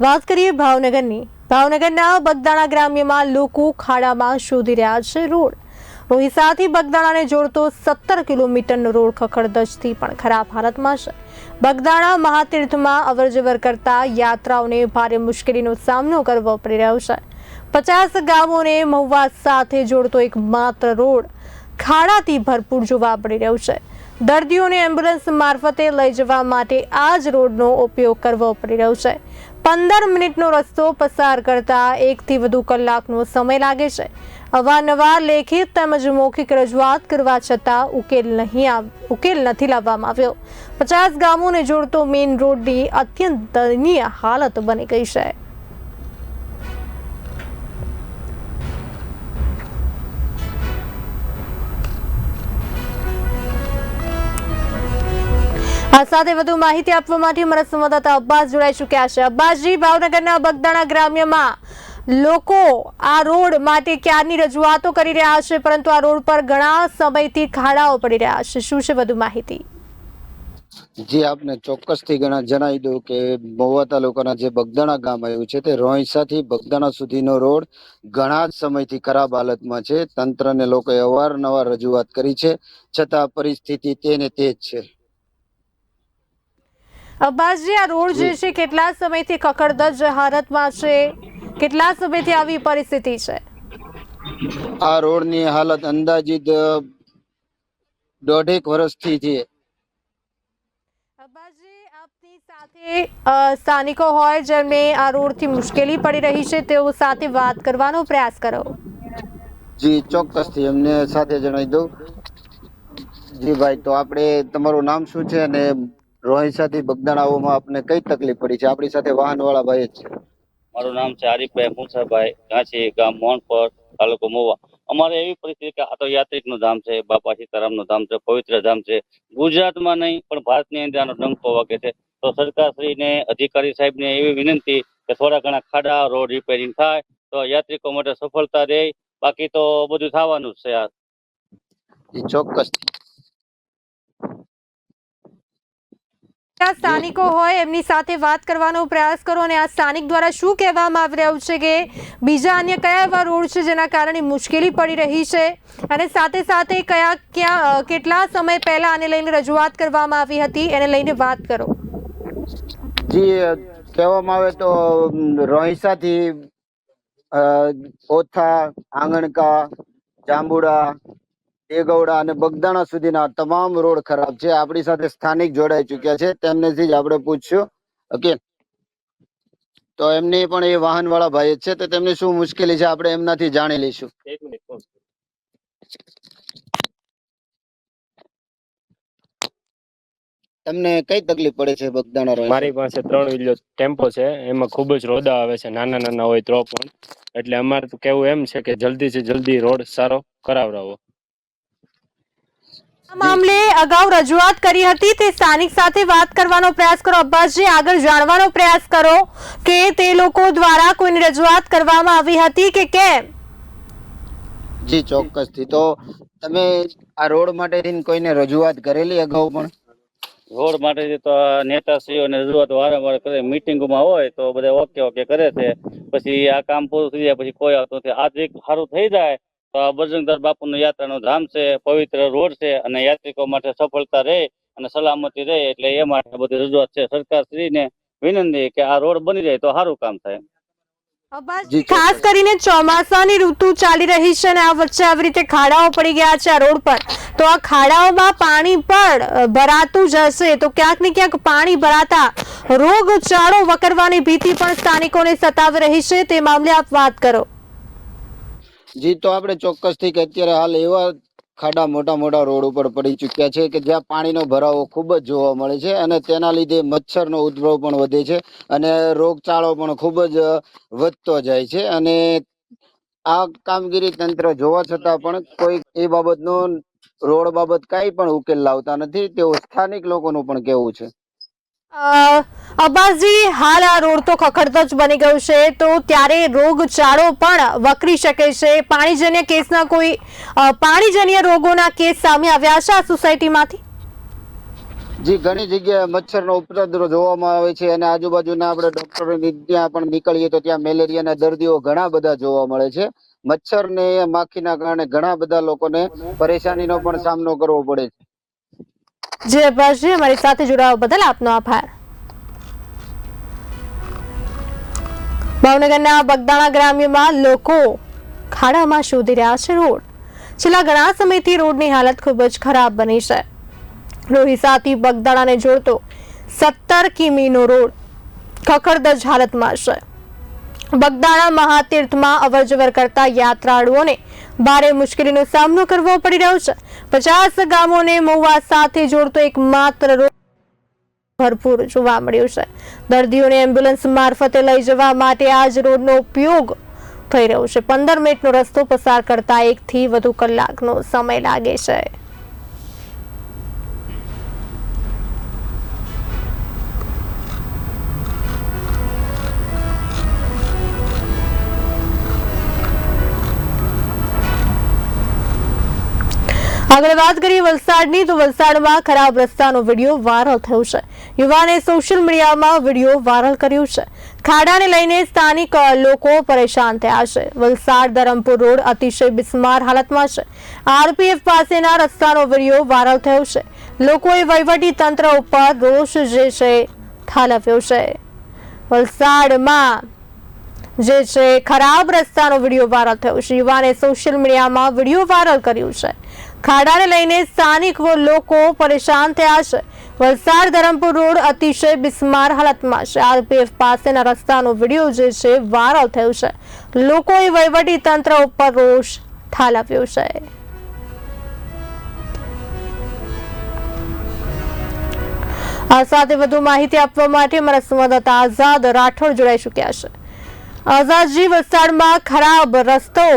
વાત કરીએ ભાવનગરની. ભાવનગરના બગદાણા ગ્રામ્યમાં લોકો ખાડામાં શોધી રહ્યા છે રોડ. રોહિસાથી બગદાણાને જોડતો સત્તર કિલોમીટરનો રોડ ખખડદજથી પણ ખરાબ હાલતમાં છે. બગદાણા મહાતીર્થમાં અવરજવર કરતા યાત્રાઓને ભારે મુશ્કેલીનો સામનો કરવો પડી રહ્યો છે. પચાસ ગામોને મહુવા સાથે જોડતો એક માત્ર રોડ ખાડાથી ભરપૂર જોવા પડી રહ્યો છે. દર્દીઓને એમ્બ્યુલન્સ મારફતે લઈ જવા માટે આ જ રોડનો ઉપયોગ કરવો પડી રહ્યો છે. પંદર મિનિટનો રસ્તો પસાર કરતા એકથી વધુ કલાકનો સમય લાગે છે. અવારનવાર લેખિત તેમજ મૌખિક રજૂઆત કરવા છતાં ઉકેલ નહીં ઉકેલ નથી લાવવામાં આવ્યો. પચાસ ગામોને જોડતો મેઇન રોડની અત્યંત દયનીય હાલત બની ગઈ છે. સાથે વધુ માહિતી આપવા માટે અમારા સંવાદદાતા અબ્બાસ જોડાઈ ચુક્યા છે. અબ્બાસજી, ભાવનગરના બગદાણા ગ્રામ્યમાં લોકો આ રોડ માટે ક્યારની રજૂઆતો કરી રહ્યા છે, પરંતુ આ રોડ પર ઘણા સમયથી ખાડાઓ પડી રહ્યા છે. શું છે વધુ માહિતી? જે આપને ચોક્કસથી ગણા જણાવી દઉં કે મહુવા તાલુકાના જે બગદાણા ગામ આવ્યું છે, તે રોહિસાથી બગદાણા સુધીનો રોડ ઘણા જ સમયથી ખરાબ હાલતમાં છે. તંત્રને લોકોએ અવારનવાર રજૂઆત કરી છે, છતાં પરિસ્થિતિ તેને તે જ છે. અબ્બાસજી આ રોડ જે છે કેટલા સમયથી કકડદજ હાલતમાં છે? કેટલા સમયથી આવી પરિસ્થિતિ છે? આ રોડની હાલત અંદાજિત દોઢેક વર્ષથી છે. અબ્બાસજી આપની સાથે સ્થાનિકો હોય જેમને આ રોડથી મુશ્કેલી પડી રહી છે તેઓ સાથે વાત કરવાનો પ્રયાસ કરો. જી ચોક્કસથી એમને સાથે જણાવી દઉં. જી ભાઈ તો આપણે તમારું નામ શું છે અને રોહિસાથી બગદાણા આવવામાં આપને કઈ તકલીફ પડી છે? આપણી સાથે વાહનવાળા ભાઈ જ છે. મારું નામ છે આરીફભાઈ મુસાભાઈ. ઘાંચી ગામ મોહનપર તાલુકો મોવા. અમારે એવી પરિસ્થિતિ કે આ તો યાત્રિકનું ધામ છે બાપા સીતારામનું ધામ છે પવિત્ર ધામ છે. ગુજરાતમાં નહીં પણ ભારતની અંદર આનો ડંકો વાગે છે. તો સરકારશ્રીને અધિકારી સાહેબને એવી વિનંતી કે થોડા ઘણા ખાડા રોડ રિપેરિંગ થાય તો યાત્રિકો માટે સફળતા રહે બાકી તો બધું થવાનું જ છે આ. ચોક્કસ. આ સ્થાનિકો હોય એમની સાથે વાત કરવાનો પ્રયાસ કરો અને આ સ્થાનિક દ્વારા શું કહેવામાં આવી રહ્યું છે કે બીજા અન્ય કયા એવા રોડ છે જેના કારણે મુશ્કેલી પડી રહી છે અને સાથે સાથે કયા ક્યાં કેટલા સમય પહેલા આને લઈને રજૂઆત કરવામાં આવી હતી એને લઈને વાત કરો. જી કહેવામાં આવે તો રોહિસાથી ઓથા, આંગણકા, જાંબુડા દેગૌડા અને બગદાણા સુધીના તમામ રોડ ખરાબ છે. આપણી સાથે સ્થાનિક જોડાઈ ચુક્યા છે. તેમનેથી જ આપણે પૂછ્યું. ઓકે. તો એમની પણ એ વાહન વાળા ભાઈ છે. તો તેમને શું મુશ્કેલી છે આપણે એમનાથી જાણી લઈશું. તમને કઈ તકલીફ પડે છે બગદાણા? મારી પાસે ત્રણ વ્હીલર ટેમ્પો છે. એમાં ખૂબ જ રોદા આવે છે. નાના નાના હોય તો પણ. એટલે અમારે તો કેવું એમ છે કે જલ્દીથી જલ્દી રોડ સારો કરાવડાવો. મામલે અગાઉ રજૂઆત કરી હતી. તે સ્થાનિક સાથે વાત કરવાનો પ્રયાસ કરો. અબ્બાસજી આગળ જાણવાનો પ્રયાસ કરો કે તે લોકો દ્વારા કોઈની રજૂઆત કરવામાં આવી હતી કે કેમ? જી ચોક્કસથી. તો તમે આ રોડ માટે કોઈને રજૂઆત કરેલી અગાઉ પણ? રોડ માટે તો નેતાશ્રીઓને રજૂઆત વારંવાર કરે મિટિંગમાં હોય તો બધા ઓકે ઓકે કરે છે. પછી આ કામ પૂરું થઈ જાય પછી કોઈ આવતું નથી. આજ એક સારું થઈ જાય. તો બજરંગદાસ બાપુનું યાત્રાનું ધામ છે, પવિત્ર રોડ છે અને યાત્રિકો માટે સફળતા રહે અને સલામતી રહે એટલે એ માટે બધી રજૂઆત છે. સરકારશ્રીને વિનંતી કે આ રોડ બની જાય તો સારું કામ થાય. ખાસ કરીને ચોમાસાની ઋતુ ચાલી રહી છે અને આ વચ્ચે આવી રીતે ખાડાઓ પડી ગયા છે આ રોડ પર. તો આ ખાડાઓમાં પાણી પણ ભરાતું જશે તો ક્યાંક ને ક્યાંક પાણી ભરાતા રોગચાળો વકરવાની ભીતિ પણ સ્થાનિકોને સતાવી રહી છે. તે મામલે આપ વાત કરો. જી, તો આપણે ચોક્કસથી કે અત્યારે હાલ એવા ખાડા મોટા મોટા રોડ ઉપર પડી ચૂક્યા છે કે જ્યાં પાણીનો ભરાવો ખૂબ જ જોવા મળે છે અને તેના લીધે મચ્છરનો ઉદ્ભવ પણ વધે છે અને રોગચાળો પણ ખૂબ જ વધતો જાય છે. અને આ કામગીરી તંત્ર જોવા છતાં પણ કોઈ એ બાબતનો રોડ બાબત કાંઈ પણ ઉકેલ લાવતા નથી. તેવું સ્થાનિક લોકોનું પણ કહેવું છે. અબ્બાસજી, હાલ આ રોડ તો ખખડધજ બની ગયો છે, તો ત્યારે રોગચાળો પણ વકરી શકે છે. પાણીજન્ય કેસના કોઈ પાણીજન્ય રોગોના કેસ સામે આવ્યા છે આ સોસાયટીમાંથી? જી, ઘણી જગ્યાએ મચ્છરનો ઉપદ્રવ જોવામાં આવે છે અને આજુબાજુના આપણે ડોક્ટરોની ત્યાં પણ નીકળીએ તો ત્યાં મેલેરિયાના દર્દીઓ ઘણા બધા જોવા મળે છે. મચ્છર ને માખીના કારણે ઘણા બધા લોકોને પરેશાનીનો પણ સામનો કરવો પડે છે. જે અમારી સાથે જોડાવા બદલ આપનો આભાર. ભાવનગરના બગદાણા ગ્રામ્યમાં લોકો ખાડામાં શોધી રહ્યા છે રોડ. છેલ્લા ઘણા સમયથી રોડની હાલત ખૂબ જ ખરાબ બની છે. રોહિસાથી બગદાણાને જોડતો સત્તર કિમીનો રોડ ખખડદજ હાલતમાં છે. બગદાણા મહાતીર્થમાં અવરજવર કરતા યાત્રાળુઓને ભારે મુશ્કેલીનો સામનો કરવો પડી રહ્યો છે. પચાસ ગામોને મહુવા સાથે જોડતો એક માત્ર રોડ ભરપૂર જોવા મળ્યું છે. દર્દીઓને એમ્બ્યુલન્સ મારફતે લઈ જવા માટે આ જ રોડનો ઉપયોગ થઈ રહ્યો છે. પંદર મિનિટનો રસ્તો પસાર કરતા એકથી વધુ કલાકનો સમય લાગે છે. આગળ વાત કરીએ વલસાડની, તો વલસાડમાં ખરાબ રસ્તાનો વીડિયો વાયરલ થયો છે. યુવાને સોશિયલ મીડિયામાં વીડિયો વાયરલ કર્યો છે. ખાડાને લઈને સ્થાનિક લોકો પરેશાન થયા છે. વલસાડ ધરમપુર રોડ અતિશય બિસ્માર હાલતમાં છે. આરપીએફ પાસેના રસ્તાનો વીડિયો વાયરલ થયો છે. લોકોએ વહીવટી તંત્ર ઉપર રોષ જે છે, ઠાલવ્યો છે. વલસાડમાં જે છે, ખરાબ રસ્તાનો વીડિયો વાયરલ થયો છે. યુવાને સોશિયલ મીડિયામાં વીડિયો વાયરલ કર્યો છે. ખાડાને લઈને સ્થાનિક લોકો પરેશાન થયા છે. વલસાડ ધરમપુર રોડ અતિશય બિસ્માર હાલતમાં છે. આરપીએફ પાસેના રસ્તાનો વીડિયો જે છે, વાયરલ થયો છે. લોકોએ વહીવટી તંત્ર ઉપર રોષ ઠાલવ્યો છે. આ સાથે વધુ માહિતી આપવા માટે અમારા સંવાદદાતા આઝાદ રાઠોડ જોડાઈ ચૂક્યા છે. આઝાદજી વલસાડમાં ખરાબ રસ્તો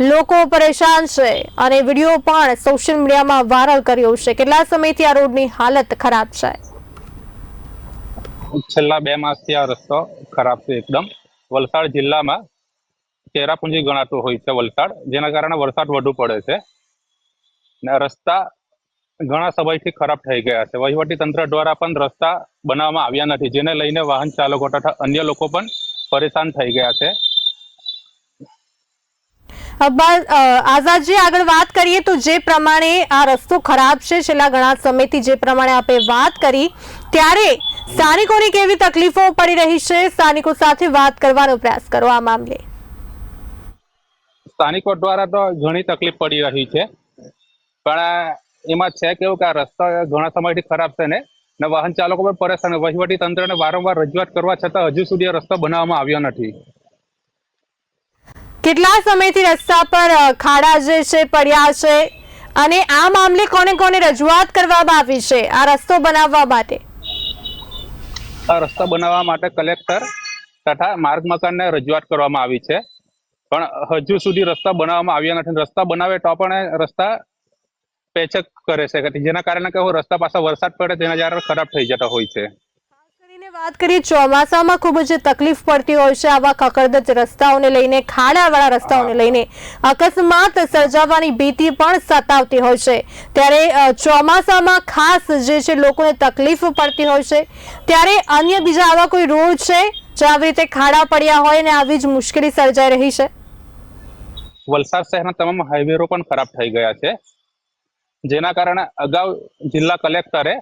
લોકો પરેશાન છે અને વીડિયો પણ સોશિયલ મીડિયામાં વાયરલ કર્યો છે. કેટલા સમયથી આ રોડની હાલત ખરાબ છે? છેલ્લા બે માસથી આ રસ્તો ખરાબ છે એકદમ. વલસાડ જિલ્લામાં ચેરાપુંજી ગણાતું હોય છે વલસાડ, જેના કારણે વરસાદ વધુ પડે છે. ને રસ્તા ઘણા સમયથી ખરાબ થઈ ગયા છે. વહીવટી તંત્ર દ્વારા પણ રસ્તા બનાવવામાં આવ્યા નથી, જેને લઈને વાહન ચાલકો તથા અન્ય લોકો પણ પરેશાન થઈ ગયા છે. આઝાદજી, આગળ વાત કરીએ તો જે પ્રમાણે આ રસ્તો ખરાબ છેલ્લા ઘણા સમયથી જે પ્રમાણે આપણે વાત કરી, ત્યારે સ્થાનિકોને કેવી તકલીફો પડી રહી છે? સ્થાનિકો સાથે વાત કરવાનો પ્રયાસ કરો આ મામલે. સ્થાનિકો દ્વારા તો ઘણી તકલીફ પડી રહી છે. પણ એમાં છે કેવું કે આ રસ્તો ઘણા સમયથી ખરાબ છે ને ને વાહન ચાલકો પણ પરેશાન વહીવટી તંત્રને વારંવાર રજૂઆત કરવા છતાં હજુ સુધી આ રસ્તો બનાવવામાં આવ્યો નથી. કેટલા સમયથી રસ્તા પર ખાડા જે છે, પડ્યા છે અને આ મામલે કોને કોને રજૂઆત કરવામાં આવી છે? આ રસ્તો બનાવવા માટે. આ રસ્તા બનાવવા માટે કલેક્ટર તથા માર્ગ મકાનને રજૂઆત કરવામાં આવી છે. પણ હજુ સુધી રસ્તા બનાવવામાં આવ્યા નથી. રસ્તા બનાવે તો પણ રસ્તા પેચક કરે છે જેના કારણે કે રસ્તા પાછા વરસાદ પડે તેના જ્યારે ખરાબ થઈ જતા હોય છે. વાત કરીએ ચોમાસામાં ખૂબ જ તકલીફ પડતી હોય છે આવા કકડદજ રસ્તાઓને લઈને ખાડાવાળા રસ્તાઓને લઈને. અકસ્માત સર્જાવાની ભીતિ પણ સતાવતી હોય છે. ત્યારે ચોમાસામાં ખાસ જે છે લોકોને તકલીફ પડતી હોય છે. ત્યારે અન્ય બીજા આવા કોઈ રોડ છે જ્યાં આવી રીતે ખાડા પડ્યા હોય ને આવી જ મુશ્કેલી સર્જાઈ રહી છે? વલસાડ શહેરના તમામ હાઈવેરો પણ ખરાબ થઈ ગયા છે. જેના કારણે અગાઉ જિલ્લા કલેક્ટરે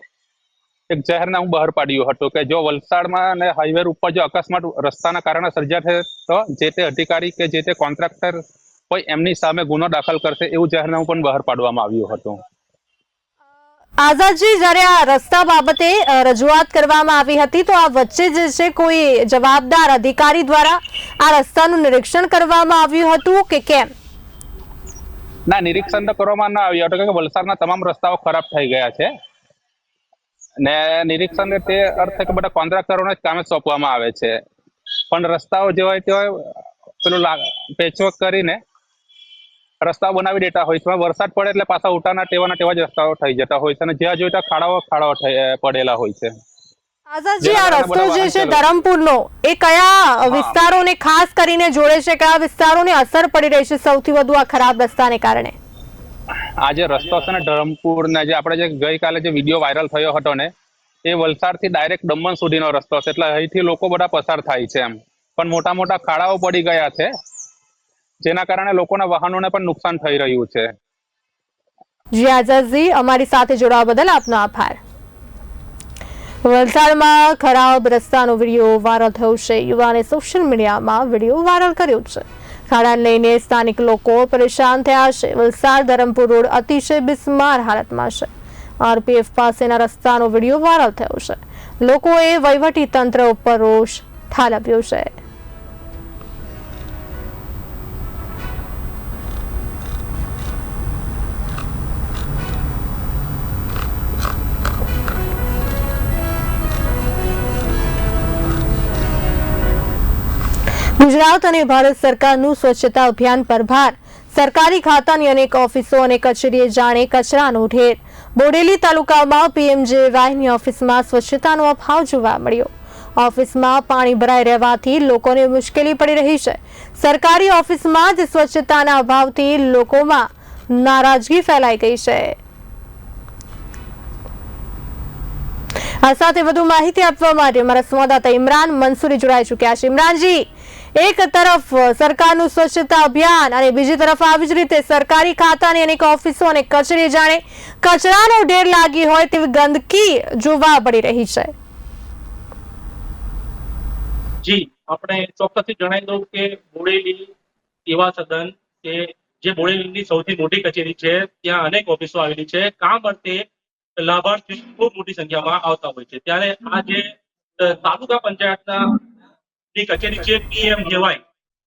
એક જાહેરનામું બહાર પાડ્યું હતું કે જો વલસાડમાં અને હાઈવે ઉપર જો અકસ્માત રસ્તાના કારણે સર્જાશે તો જે તે અધિકારી કે જે તે કોન્ટ્રાક્ટર હોય એમની સામે ગુનો દાખલ કરશે એવું જાહેરનામું પણ બહાર પાડવામાં આવ્યું હતું. આઝાદજી જ્યારે આ રસ્તા બાબતે રજૂઆત કરવામાં આવી હતી તો આ વચ્ચે જે છે કોઈ જવાબદાર અધિકારી દ્વારા આ રસ્તાનું નિરીક્ષણ કરવામાં આવ્યું હતું કે કેમ? ના નિરીક્ષણ તો કરવામાં ના આવ્યું હતું કે વલસાડના તમામ રસ્તાઓ ખરાબ થઈ ગયા છે. ને નિરીક્ષણ તે અર્થે કે બધા કોન્ટ્રાક્ટરોને જ કામે સોંપવામાં આવે છે. પણ રસ્તાઓ જે હોય તે હોય પેલું પેચવર્ક કરીને રસ્તાઓ બનાવી દેતા હોય છે. વરસાદ પડે એટલે પાછા ઉટાના ટેવાના તેવા જ રસ્તાઓ થઈ જતા હોય છે અને જ્યાં જોઈતા ખાડાઓ ખાડાઓ પડેલા હોય છે. આઝાદજી આ રસ્તો જે છે ધરમપુરનો એ કયા વિસ્તારોને ખાસ કરીને જોડે છે? કયા વિસ્તારોને અસર પડી રહી છે સૌથી વધુ આ ખરાબ રસ્તાને કારણે? આ જે રસ્તો છે ને ધરમપુર ને જે આપણે જે ગઈકાલે જે વીડિયો વાયરલ થયો હતો ને, એ વલસાડથી ડાયરેક્ટ દમણ સુધીનો રસ્તો છે. એટલે અહીંથી લોકો બધા પસાર થાય છે એમ. પણ મોટા મોટા ખાડાઓ પડી ગયા છે, જેના કારણે લોકોના વાહનોને પણ નુકસાન થઈ રહ્યું છે. જી આઝાદજી, અમારી સાથે જોડાવા બદલ આપનો આભાર. વલસાડમાં ખરાબ રસ્તાનો વીડિયો વાયરલ થયો છે. યુવાને સોશિયલ મીડિયામાં વીડિયો વાયરલ કર્યો છે. ખાડાને લઈને સ્થાનિક લોકો પરેશાન થયા છે. વલસાડ, ધરમપુર રોડ અતિશય બિસ્માર હાલતમાં છે. આરપીએફ પાસેના રસ્તાનો વીડિયો વાયરલ થયો છે. લોકોએ વહીવટી તંત્ર ઉપર રોષ ઠાલવ્યો છે. ગુજરાત અને ભારત સરકારનું સ્વચ્છતા અભિયાન પર ભાર. સરકારી ખાતાની અનેક ઓફિસો અને કચેરીએ જાણે કચરાનો ઢેર. બોડેલી તાલુકામાં પીએમજે ઓફિસમાં સ્વચ્છતાનો અભાવ જોવા મળ્યો. ઓફિસમાં પાણી ભરાઈ રહેવાથી લોકોને મુશ્કેલી પડી રહી છે. સરકારી ઓફિસમાં જ સ્વચ્છતાના અભાવથી લોકોમાં નારાજગી ફેલાઈ ગઈ છે. આ સાથે વધુ માહિતી આપવા માટે અમારા સંવાદદાતા ઇમરાન મંસૂરી જોડાઈ ચૂક્યા છે. ઇમરાનજી એક તરફ સરકારનું સ્વચ્છતા અભિયાન અને બીજી તરફ આવી જ રીતે સરકારી ખાતાની અનેક ઓફિસો અને કચેરી જાણે કચરાનો ઢેર લાગી હોય તેવી ગંદકી જોવા પડી રહી છે. જી, આપણે ચોક્કસથી જણાવી દઉં કે બોડેલી સેવા સદન કે જે બોડેલીની સૌથી મોટી કચેરી છે, ત્યાં અનેક ઓફિસો આવેલી છે. કામ અર્થે લાભાર્થી ખૂબ મોટી સંખ્યામાં આવતા હોય છે. ત્યારે આ જે તાલુકા પંચાયતના ની કચેરી છે પીએમ જેવાય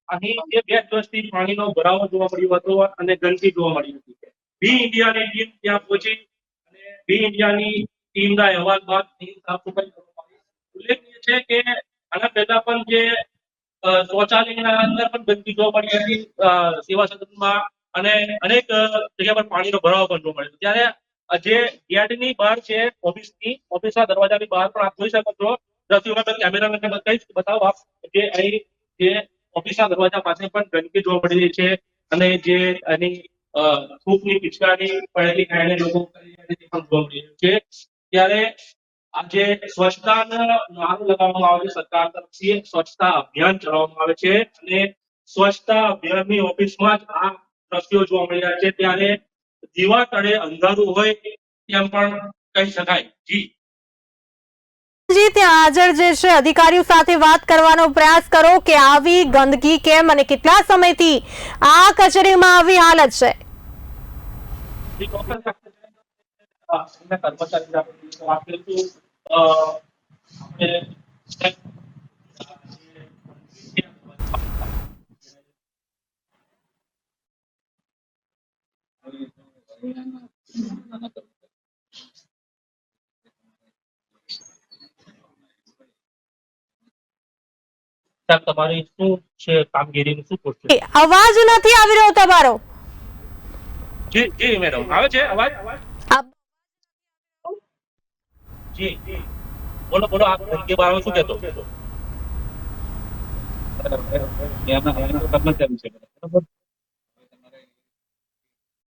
અહીં જે બે દિવસથી પાણીનો ભરાવો જોવા મળ્યો હતો અને ગંદકી જોવા મળી હતી. બી ઇન્ડિયાની ટીમ ત્યાં પહોંચી અને બી ઇન્ડિયાની ટીમના અહેવાલ બાદ સાફ સફાઈ કરવામાં ઉલ્લેખનીય છે કે આના પહેલા પણ જે શૌચાલયના અંદર પણ ગંદકી જોવા મળી હતી સેવા સદનમાં અને અનેક જગ્યા પર પાણીનો ભરાવો પણ જોવા મળ્યો. ત્યારે જે ગેટની બહાર છે ઓફિસની ઓફિસના દરવાજાની બહાર પણ આપ જોઈ શકો છો દસ કેમેરા કેમેરામેનને બતાવીશ. બતાવો આપ કે અહીં જે ઓફિસના દરવાજા પાસે પણ ગંદકી જોવા મળી રહી છે અને જે એની અ, પિચકારી પડેલી ખાઈને લોકો જોવા મળી છે. ત્યારે આજે સ્વચ્છતાના નારો લગાવવામાં આવે છે સરકાર તરફથી. સ્વચ્છતા અભિયાન ચલાવવામાં આવે છે અને સ્વચ્છતા અભિયાનની ઓફિસમાં જ આ દ્રશ્યો જોવા મળી રહ્યા છે. ત્યારે દીવા તળે અંધારું હોય તેમ પણ કહી શકાય. જી. જી, ત્યાં હાજર જે છે, અધિકારીઓ સાથે વાત કરવાનો પ્રયાસ કરો કે આવી ગંદકી કેમ અને કેટલા સમયથી આ કચેરીમાં આવી હાલત છે? કર્મચારી સાથે વાત કરીશું અ, આપણે સાહેબ, તમારી શું છે કામગીરીનું શું પોસ્ટ છે અવાજ નથી આવી રહ્યો તમારો. જી જી મેડમ આવે છે અવાજ? જી જી. બોલો બોલો આપ ધમકી બારે શું કહેતો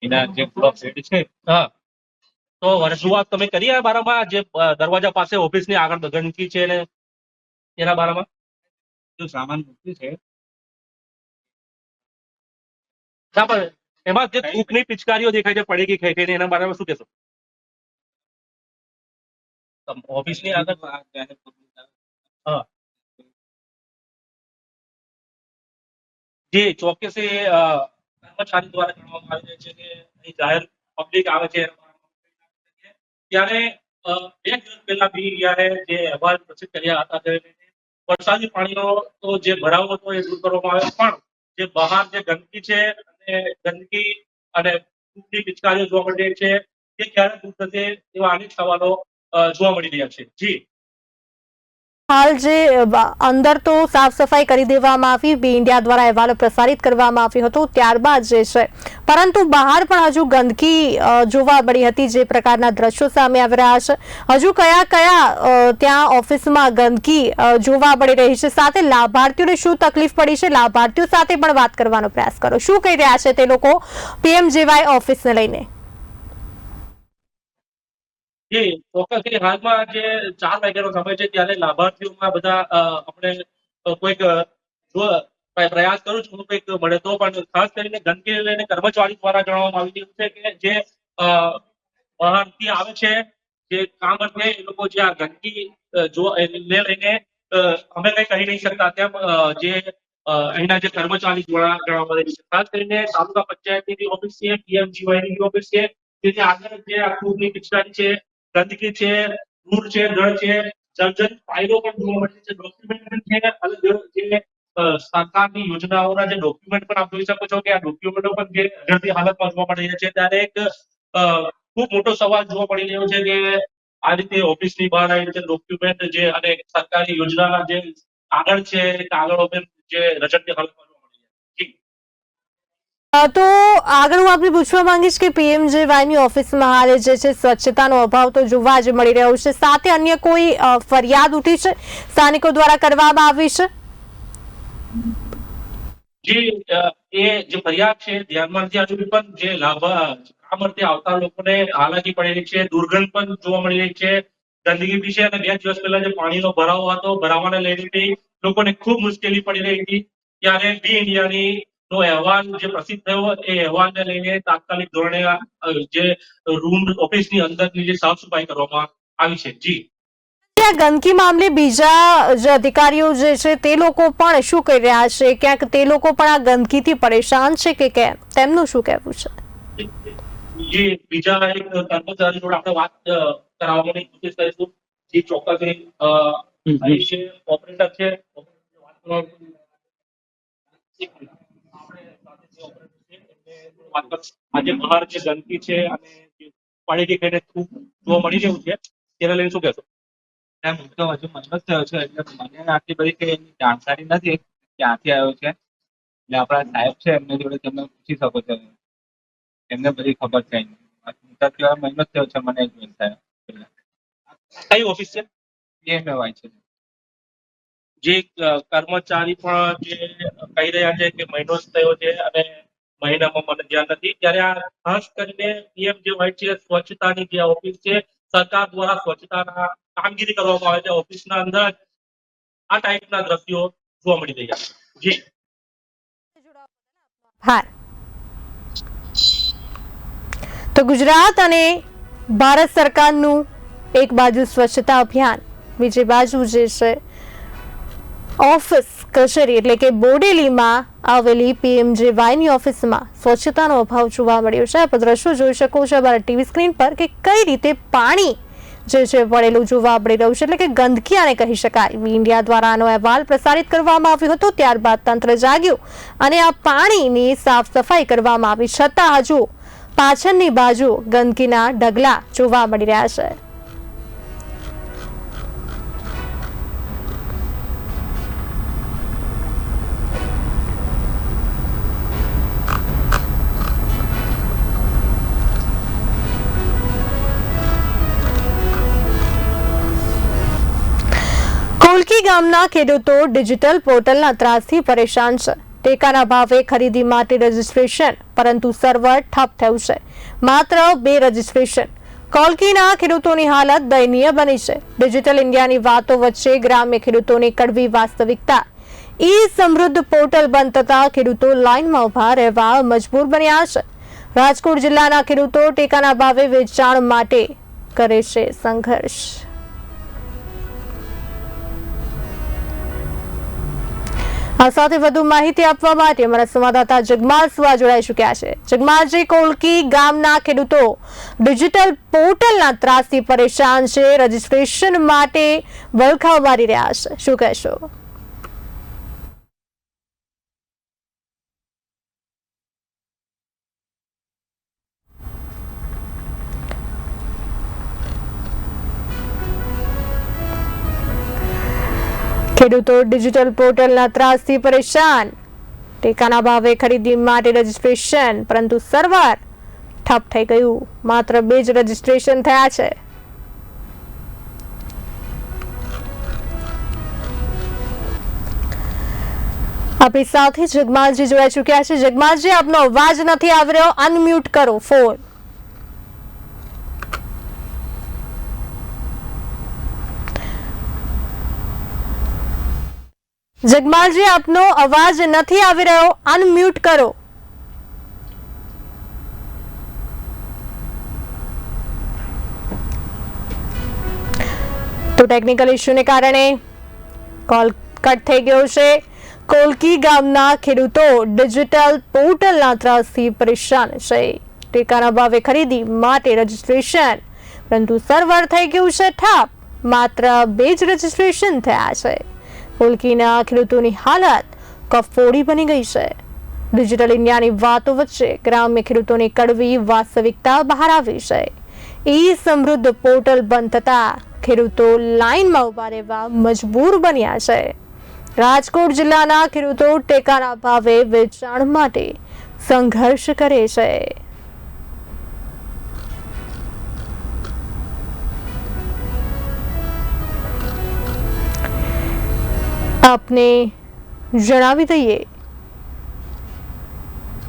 એના જે બ્લોક છે. હા. તો રજૂઆત તમે કરી આ બારામાં જે દરવાજા પાસે ઓફિસની આગળ ગંદકી છે ને એના બારામાં? જો સામાન મૂક્યું છે ના પણ એમાં જે થૂકની પિચકારીઓ દેખાય છે પડી ગઈ ખેંચીને એના બારામાં શું કહેશો તમ- ઓફિસની આગળ હા જી ચોક્કસ એ અ, કર્મચારી દ્વારા જણાવવામાં આવી રહ્યું છે કે અહીં જાહેર પબ્લિક આવે છે ત્યારે અ, બે દિવસ પહેલા બી ઇન્ડિયાએ જે અહેવાલ પ્રસિદ્ધ કર્યા હતા કે વરસાદી પાણીનો જે ભરાવો હતો એ દૂર કરવામાં આવ્યો. પણ જે બહાર જે ગંદકી છે અને ગંદકી અને ફૂગની પિચકારીઓ જોવા મળી રહી છે તે ક્યારે દૂર થશે એવા અનેક સવાલો જોવા મળી રહ્યા છે. જી. હાલ જે અંદર તો સાફ સફાઈ કરી દેવામાં આવી, બી ઇન્ડિયા દ્વારા અહેવાલો પ્રસારિત કરવામાં આવ્યો હતો, ત્યારબાદ જે છે, પરંતુ બહાર પણ હજુ ગંદકી જોવા મળી હતી, જે પ્રકારના દ્રશ્યો સામે આવી રહ્યા છે. હજુ કયા કયા ત્યાં ઓફિસમાં ગંદકી જોવા મળી રહી છે? સાથે લાભાર્થીઓને શું તકલીફ પડી છે? લાભાર્થીઓ સાથે પણ વાત કરવાનો પ્રયાસ કરો. શું કહી રહ્યા છે તે લોકો? પીએમ જેવાય ઓફિસને લઈને. જી ચોક્કસથી હાલમાં જે ચાર વાગ્યાનો સમય છે, ત્યારે લાભાર્થીઓમાં બધા આપણે કોઈક પ્રયાસ કરું છું, કંઈક મળે તો, પણ ખાસ કરીને ગંદકી લઈને કર્મચારી દ્વારા જણાવવામાં આવી રહ્યું છે કે જે બહારથી આવે છે, જે કામ અર્થે એ લોકો જે આ ગંદકી જો એને લઈને અમે કઈ કહી નહીં શકતા. તેમ જે અહીંના જે કર્મચારી દ્વારા જણાવવામાં આવી છે. ખાસ કરીને તાલુકા પંચાયતની ઓફિસ છે, પીએમજીવાયની ઓફિસ છે તેથી આગળ જે આ ફૂડની પિચકારી છે ગંદકી છે, ધૂળ છે દળ છે સર્જન ફાઇલો પણ જોવા મળે છે. ડોક્યુમેન્ટ છે અને જે સરકારની યોજનાઓના જે ડોક્યુમેન્ટ પણ આપ જોઈ શકો છો કે આ ડોક્યુમેન્ટો પણ જે જર્જરી હાલતમાં જોવા મળી રહ્યા છે. ત્યારે એક ખૂબ મોટો સવાલ જોવા મળી રહ્યો છે કે આ રીતે ઓફિસની બહાર આવી રીતે ડોક્યુમેન્ટ જે અને સરકારી યોજનાના જે કાગળ છે, કાગળો જે રજતની હાલતમાં જોવા મળી રહ્યા છે જી અ, તો આગળ હું આપને પૂછવા માંગીશ કે પીએમજેવાયની ઓફિસમાં હારે જે છે, સ્વચ્છતાનો અભાવ તો જોવા જ મળી રહ્યો છે. સાથે અન્ય કોઈ ફરિયાદ ઉઠી છે? સ્થાનિકો દ્વારા કરવામાં આવી છે? જે ફરિયાદ છે, ધ્યાનમાં જે લાભ આવતા લોકોને હાલાકી પડી રહી છે, દુર્ગંધ પણ જોવા મળી રહી છે, ગંદકી બી છે, અને બે દિવસ પહેલા જે પાણીનો ભરાવો હતો, ભરાવાને લઈને લોકોને ખૂબ મુશ્કેલી પડી રહી હતી. ત્યારે બી ઇન્ડિયાની નો અહેવાલ જે પ્રસિદ્ધ થયો એ અહેવાલને લઈને તાત્કાલિક ધોરણે જે રૂમ ઓફિસની અંદરની જે સાફ સફાઈ કરવામાં આવી છે. જી. ત્યાં ગંદકી મામલે બીજા જે અધિકારીઓ જે છે તે લોકો પણ શું કરી રહ્યા છે? ક્યાંક તે લોકો પણ આ ગંદકીથી પરેશાન છે કે કેમ? તેમનું શું કહેવું છે? જે બીજા એક કર્મચારી જોડે આપણે વાત કરાવવાની કોશિશ કરીશું. જે ચોક્કસ અહીં છે ઓપરેટર છે આજે બહાર જે ગંદકી છે અને પાણીથી ખાઈને ખૂબ જોવા મળી રહ્યું છે તેને લઈને શું કહેશો? તો હજુ મતલબ થયો છે એટલે મને આટલી બધી કઈ જાણકારી નથી ક્યાંથી આવ્યો છે? એટલે આપણા સાહેબ છે એમની જોડે તમે પૂછી શકો છો. એમને બધી ખબર છે. મોટા થયો મહિનો થયો છે મને જોઈન થયો કઈ ઓફિસ છે? એ મેવાય છે. જે કર્મચારી પણ જે કહી રહ્યા છે કે મહિનો જ થયો છે અને મહિનામાં મને ધ્યાન નથી. ત્યારે આ ખાસ કરીને પીએમ જે હોય છે, સ્વચ્છતાની જે ઓફિસ છે, સરકાર દ્વારા સ્વચ્છતાના કામગીરી કરવામાં આવે છે. ઓફિસના અંદર આ ટાઈપના દ્રશ્યો જોવા મળી રહ્યા છે. જી. હા તો ગુજરાત અને ભારત સરકારનું એક બાજુ સ્વચ્છતા અભિયાન, બીજી બાજુ જે છે ઓફિસ કચેરી એટલે કે બોડેલીમાં આવેલી પીએમજેવાયની ઓફિસમાં સ્વચ્છતાનો અભાવ જોવા મળ્યો છે. આપ દ્રશ્યો જોઈ શકો છો અમારા ટીવી સ્ક્રીન પર કે કઈ રીતે પાણી જે છે પડેલું જોવા મળી રહ્યું છે. એટલે કે ગંદકી આને કહી શકાય. ઇન્ડિયા દ્વારા આનો અહેવાલ પ્રસારિત કરવામાં આવ્યો હતો. ત્યારબાદ તંત્ર જાગ્યું અને આ પાણીની સાફ સફાઈ કરવામાં આવી. છતાં હજુ પાછળની બાજુ ગંદકીના ઢગલા જોવા મળી રહ્યા છે. કોલકી ગામના ખેડૂતો ડિજિટલ પોર્ટલના ત્રાસથી પરેશાન છે. ટેકાના ભાવે ખરીદી માટે રજીસ્ટ્રેશન, પરંતુ સર્વર ઠપ થયું છે. માત્ર બે રજીસ્ટ્રેશન. કોલકીના ખેડૂતોની હાલત દયનીય બની છે. ડિજિટલ ઇન્ડિયાની વાતો વચ્ચે ગ્રામ્ય ખેડૂતોની કડવી વાસ્તવિકતા. ઈ સમૃદ્ધ પોર્ટલ બંધ થતા ખેડૂતો લાઇનમાં ઊભા રહેવા મજબૂર બન્યા છે. રાજકોટ જિલ્લાના ખેડૂતો ટેકાના ભાવે વેચાણ માટે કરે છે સંઘર્ષ. આ સાથે વધુ માહિતી આપવા માટે અમારા સંવાદદાતા જગમાલ સુવા જોડાઈ ચૂક્યા છે. જગમાલજી, કોલકી ગામના ખેડૂતો ડિજિટલ પોર્ટલના ત્રાસથી પરેશાન છે, રજીસ્ટ્રેશન માટે વલખાવ મારી રહ્યા છે. શું કહેશો? ખેડૂતો ડિજિટલ પોર્ટલના ત્રાસથી પરેશાન. ટેકાના ભાવે ખરીદી માટે રજીસ્ટ્રેશન, પરંતુ સર્વર ઠપ થઈ ગયું. માત્ર બે જ રજીસ્ટ્રેશન થયા છે. આપણી સાથે જગમાલજી જોડાઈ ચૂક્યા છે. જગમાલજી, આપનો અવાજ નથી આવી રહ્યો. અનમ્યુટ કરો ફોન. જગમાલજી, આપનો અવાજ નથી આવી રહ્યો. અનમ્યુટ કરો. તો ટેકનિકલ ઇશ્યુને કારણે કોલ કટ થઈ ગયો છે. કોલકી ગામના ખેડૂતો ડિજિટલ પોર્ટલના ત્રાસથી પરેશાન છે. ટેકાના ભાવે ખરીદી માટે રજીસ્ટ્રેશન પરંતુ સર્વર થઈ ગયું છે ઠપ. માત્ર બે જ રજીસ્ટ્રેશન થયા છે. કોલકીના ખેડૂતોની હાલત કફોડી બની ગઈ છે. ડિજિટલ ઇન્ડિયાની વાતો વચ્ચે ગ્રામ્ય ખેડૂતોની કડવી વાસ્તવિકતા બહાર આવી છે. ઈ સમૃદ્ધ પોર્ટલ બંધ થતા ખેડૂતો લાઇનમાં ઊભા રહેવા મજબૂર બન્યા છે. રાજકોટ જિલ્લાના ખેડૂતો ટેકાના ભાવે વેચાણ માટે સંઘર્ષ કરે છે. આપને જણાવી દઈએ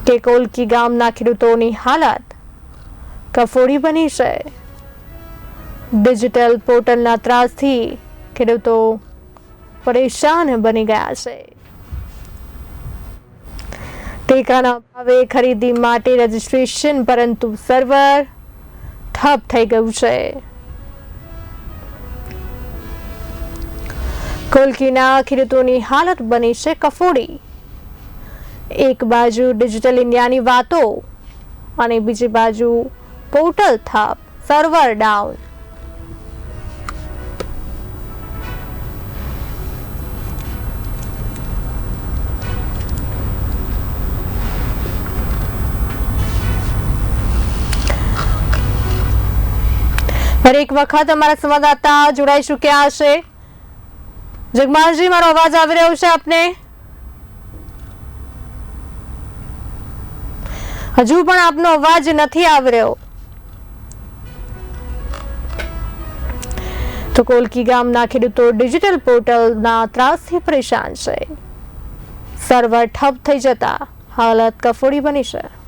કે કોલકી ગામના ખેડૂતોની હાલત કફોડી બની છે ડિજિટલ પોર્ટલના ત્રાસથી ખેડૂતો પરેશાન બની ગયા છે ટેકાના ભાવે ખરીદી માટે રજિસ્ટ્રેશન પરંતુ સર્વર ઠપ થઈ ગયું છે કોલકીના ખેડૂતોની હાલત બની છે કફોડી. એક બાજુ ડિજિટલ ઇન્ડિયાની વાતો અને બીજી બાજુ પોર્ટલ થપ સર્વર ડાઉન દરેક વખત અમારા સંવાદદાતા જોડાઈ ચૂક્યા હશે જગમાલજી, મારો અવાજ આવી રહ્યો છે આપને? હજુ પણ આપનો અવાજ નથી આવી રહ્યો. તો કોલકી ગામના ખેડૂતો ડિજિટલ પોર્ટલના ત્રાસથી પરેશાન છે. સર્વર ઠપ થઈ જતા હાલત કફોડી બની છે.